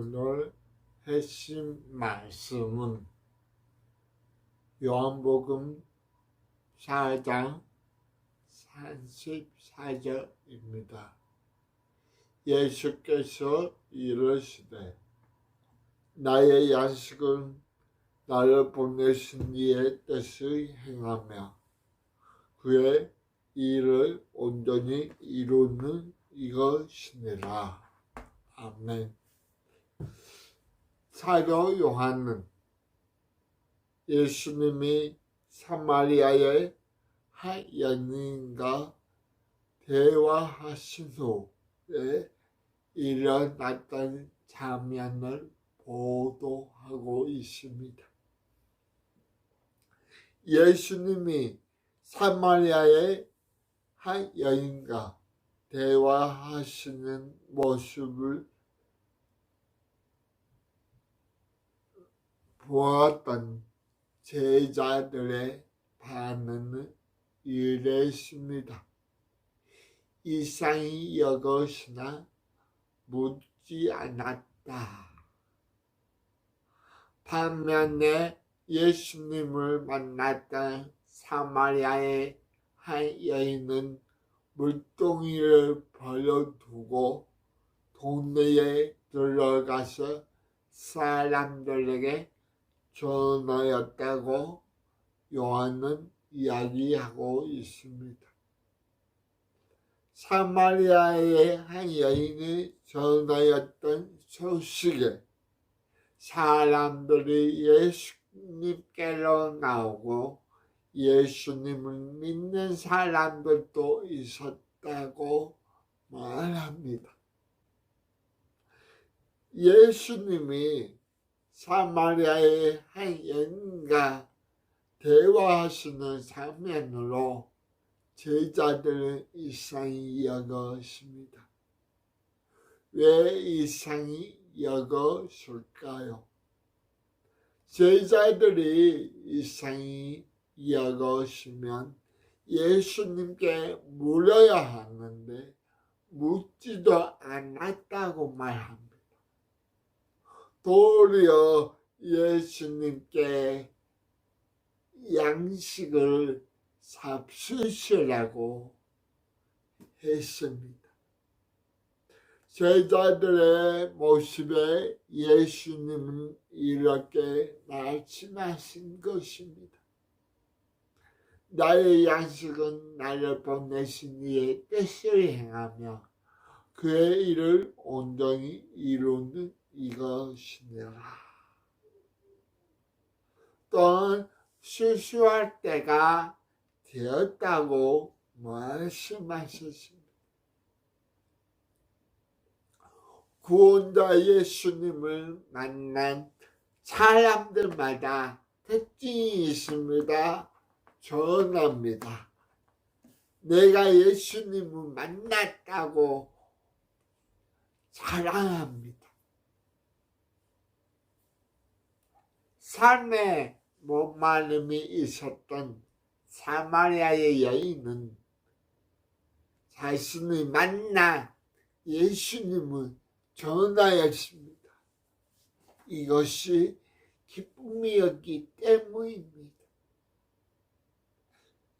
오늘 핵심 말씀은 요한복음 4장 34절입니다. 예수께서 이르시되 나의 양식은 나를 보내신 이의 뜻을 행하며 그의 일을 온전히 이루는 이것이니라. 아멘. 사도 요한은 예수님이 사마리아의 한 연인과 대화하신 후에 일어났던 장면을 보도하고 있습니다. 예수님이 사마리아의 한 여인과 대화하시는 모습을 보았던 제자들의 반응은 이랬습니다. 이상히 여것이나 묻지 않았다. 반면에 예수님을 만났던 사마리아의 한 여인은 물동이를 버려두고 동네에 들어가서 사람들에게 전하였다고 요한은 이야기하고 있습니다. 사마리아의 한 여인이 전하였던 소식에 사람들이 예수님께로 나오고 예수님을 믿는 사람들도 있었다고 말합니다. 예수님이 사마리아의 한 여인과 대화하시는 장면으로 제자들은 이상히 여겼습니다. 왜 이상히 여겼을까요? 제자들이 이상히 여겼으면 예수님께 물어야 하는데 묻지도 않았다고 말합니다. 도리어 예수님께 양식을 잡수시라고 했습니다. 제자들의 모습에 예수님은 이렇게 말씀하신 것입니다. 나의 양식은 나를 보내신 이의 뜻을 행하며 그의 일을 온전히 이루는 이것이니라. 또한 실수할 때가 되었다고 말씀하셨습니다. 구원자 예수님을 만난 사람들마다 특징이 있습니다. 전합니다. 내가 예수님을 만났다고 자랑합니다. 삶에 목마름이 있었던 사마리아의 여인은 자신을 만나 예수님을 전하였습니다. 이것이 기쁨이었기 때문입니다.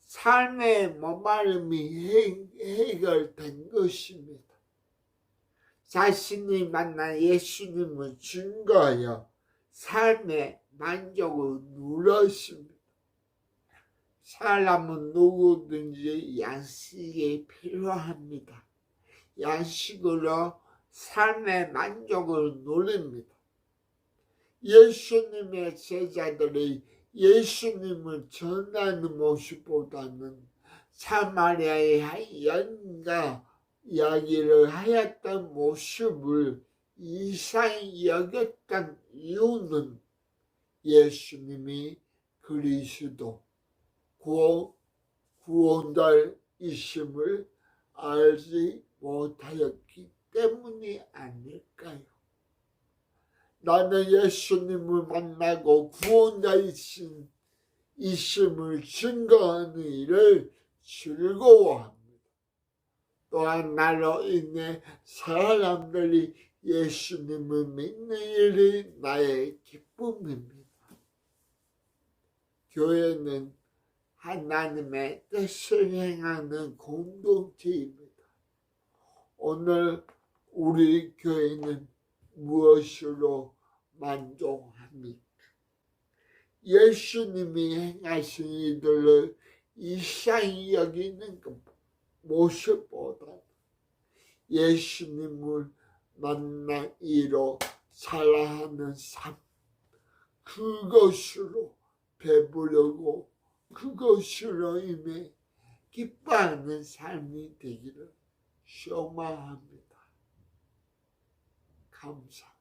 삶의 목마름이 해결된 것입니다. 자신이 만난 예수님을 증거하여 삶의 만족을 누렸습니다. 사람은 누구든지 양식이 필요합니다. 양식으로 삶의 만족을 누립니다. 예수님의 제자들이 예수님을 전하는 모습보다는 사마리아의 한 연가 이야기를 하였던 모습을 이상히 여겼던 이유는 예수님이 그리스도 구원, 구원자이심을 알지 못하였기 때문이 아닐까요? 나는 예수님을 만나고 구원자이신 이심을 증거하는 일을 즐거워합니다. 또한 나로 인해 사람들이 예수님을 믿는 일이 나의 기쁨입니다. 교회는 하나님의 뜻을 행하는 공동체입니다. 오늘 우리 교회는 무엇으로 만족합니까? 예수님이 행하신 일들을 이상히 여기는 그 모습보다 예수님을 만나 이로 살아하는 삶 그것으로 배부르고 그것으로 인해 기뻐하는 삶이 되기를 소망합니다. 감사합니다.